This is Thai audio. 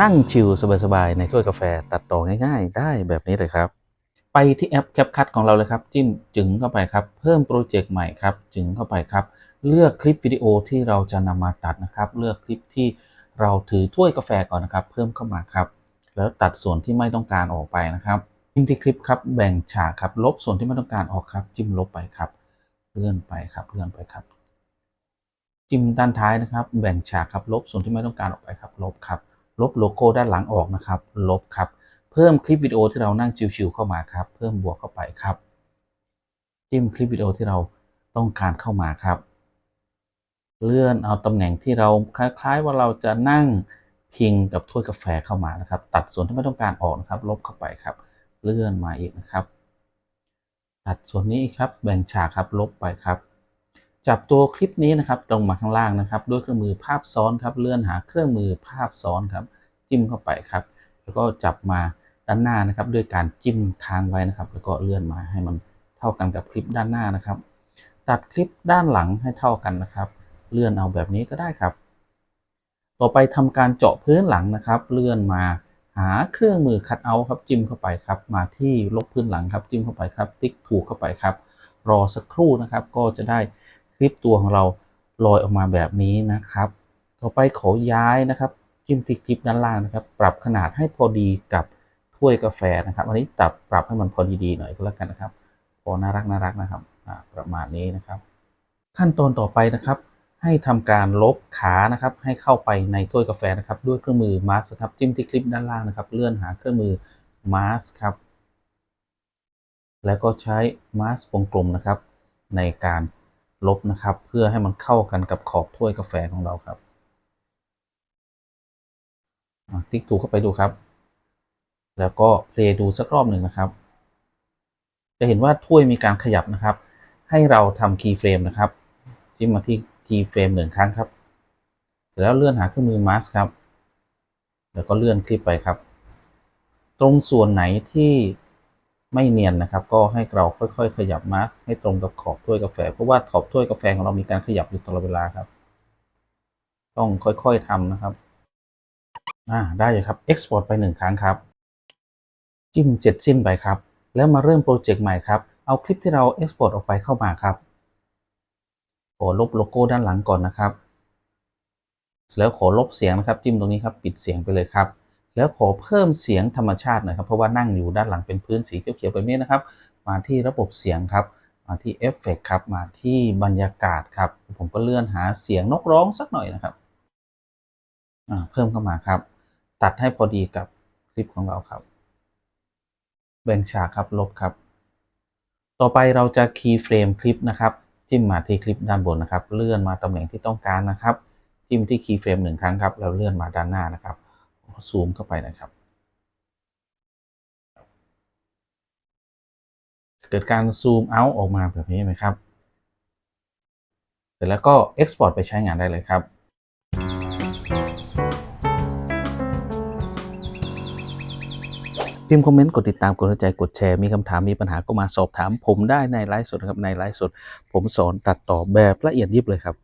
นั่งชิลสบายๆในถ้วยกาแฟตัดต่อง่ายๆ ได้แบบนี้เลยครับ ไปที่แอป CapCut ของเราเลยครับ จิ้มจึงเข้าไปครับ เพิ่มโปรเจกต์ใหม่ครับจึงเข้าไปครับ เลือกคลิปวิดีโอที่เราจะนำมาตัดนะครับ เลือกคลิปที่เราถือถ้วยกาแฟก่อนนะครับ เพิ่มเข้ามาครับ แล้วตัดส่วนที่ไม่ต้องการออกไปนะครับจิ้มที่คลิปครับแบ่งฉากครับลบส่วนที่ไม่ต้องการออกครับ จิ้มลบไปครับ เลื่อนไปครับเลื่อนไปครับ จิ้มด้านท้ายนะครับ แบ่งฉากครับลบส่วนที่ไม่ต้องการออกไปครับ ลบครับ ลบโลโก้ด้านหลังออกนะครับ ลบครับ เพิ่มคลิปวิดีโอที่เรานั่งชิวๆเข้ามาครับ เพิ่มบวกเข้าไปครับ จิ้มคลิปวิดีโอที่เราต้องการเข้ามาครับ เลื่อนเอาตำแหน่งที่เราคล้ายๆ ว่าเราจะนั่งพิงกับถ้วยกาแฟเข้ามานะครับ ตัดส่วนที่ไม่ต้องการออกนะครับ ลบเข้าไปครับ เลื่อนมาอีกนะครับ ตัดส่วนนี้ครับ แบ่งฉากครับ ลบไปครับ จับตัวคลิปนี้นะครับตรงมาข้างล่างนะครับ ด้วยเครื่องมือภาพซ้อนครับเลื่อนหาเครื่องมือภาพซ้อนครับ จิ้มเข้าไปครับ แล้วก็จับมาด้านหน้านะครับ ด้วยการจิ้มค้างไว้นะครับ แล้วก็เลื่อนมาให้มันเท่ากันกับคลิปด้านหน้านะครับ ตัดคลิปด้านหลังให้เท่ากันนะครับ เลื่อนเอาแบบนี้ก็ได้ครับ ต่อไปทำการเจาะพื้นหลังนะครับ เลื่อนมาหาเครื่องมือคัดเอาครับจิ้มเข้าไปครับ มาที่ลบพื้นหลังครับ จิ้มเข้าไปครับ ติ๊กถูกเข้าไปครับ รอสักครู่นะครับก็จะได้ คลิปตัวของเราลอยออกมาแบบนี้นะครับ ต่อไปขอย้ายนะครับจิ้มที่คลิปด้านล่างนะครับ ปรับขนาดให้พอดีกับถ้วยกาแฟนะครับ อันนี้ตัดปรับให้มันพอดีๆหน่อยก็แล้วกันนะครับ พอน่ารักน่ารักนะครับประมาณนี้นะครับ ขั้นตอนต่อไปนะครับ ให้ทำการลบขานะครับ ให้เข้าไปในถ้วยกาแฟนะครับ ด้วยเครื่องมือมาสครับจิ้มที่คลิปด้านล่างนะครับ เลื่อนหาเครื่องมือมาสครับแล้วก็ใช้มาสวงกลมนะครับ ในการ ลบนะครับ เพื่อให้มันเข้ากันกับขอบถ้วยกาแฟของเราครับติ๊กถูกเข้าไปดูครับ แล้วก็เพลย์ดูสักรอบหนึ่งนะครับ จะเห็นว่าถ้วยมีการขยับนะครับ ให้เราทำคีย์เฟรมนะครับ จิ้มมาที่คีย์เฟรมหนึ่งครั้งครับ เสร็จแล้วเลื่อนหาเครื่องมือมาสครับ แล้วก็เลื่อนคลิปไปครับ ตรงส่วนไหนที่ ไม่เนียนนะครับ ก็ให้เราค่อยๆ ขยับมาสให้ตรงกับขอบถ้วยกาแฟ เพราะว่าขอบถ้วยกาแฟของเรามีการขยับอยู่ตลอดเวลาครับ ต้องค่อยๆทำนะครับอ่าได้เลยครับ export ไปหนึ่งครั้งครับ จิ้มเสร็จสิ้นไปครับ แล้วมาเริ่มโปรเจกต์ใหม่ครับ เอาคลิปที่เรา export ออกไปเข้ามาครับขอลบโลโก้ด้านหลังก่อนนะครับ แล้วขอลบเสียงนะครับ จิ้มตรงนี้ครับ ปิดเสียงไปเลยครับ แล้วขอเพิ่มเสียงธรรมชาติหน่อยครับ เพราะว่านั่งอยู่ด้านหลังเป็นพื้นสีเขียวๆแบบนี้นะครับ มาที่ระบบเสียงครับ มาที่เอฟเฟกครับ มาที่บรรยากาศครับ ผมก็เลื่อนหาเสียงนกร้องสักหน่อยนะครับเพิ่มเข้ามาครับ ตัดให้พอดีกับคลิปของเราครับ แบ่งฉากครับ ลบครับ ต่อไปเราจะคีย์เฟรมคลิปนะครับ จิ้มมาที่คลิปด้านบนนะครับ เลื่อนมาตำแหน่งที่ต้องการนะครับ จิ้มที่คีย์เฟรมหนึ่งครั้งครับ แล้วเลื่อนมาด้านหน้านะครับ ซูมเข้าไปนะครับ เกิดการซูมเอาออกมาแบบนี้ไหมครับ เสร็จแล้วก็ Export ไปใช้งานได้เลยครับพิมพ์คอมเมนต์ กดติดตาม กดใจ กดแชร์ มีคำถาม มีปัญหาก็มาสอบถาม ผมได้ในไลฟ์สดครับ ในไลฟ์สด ผมสอนตัดต่อแบบละเอียดยิบเลยครับ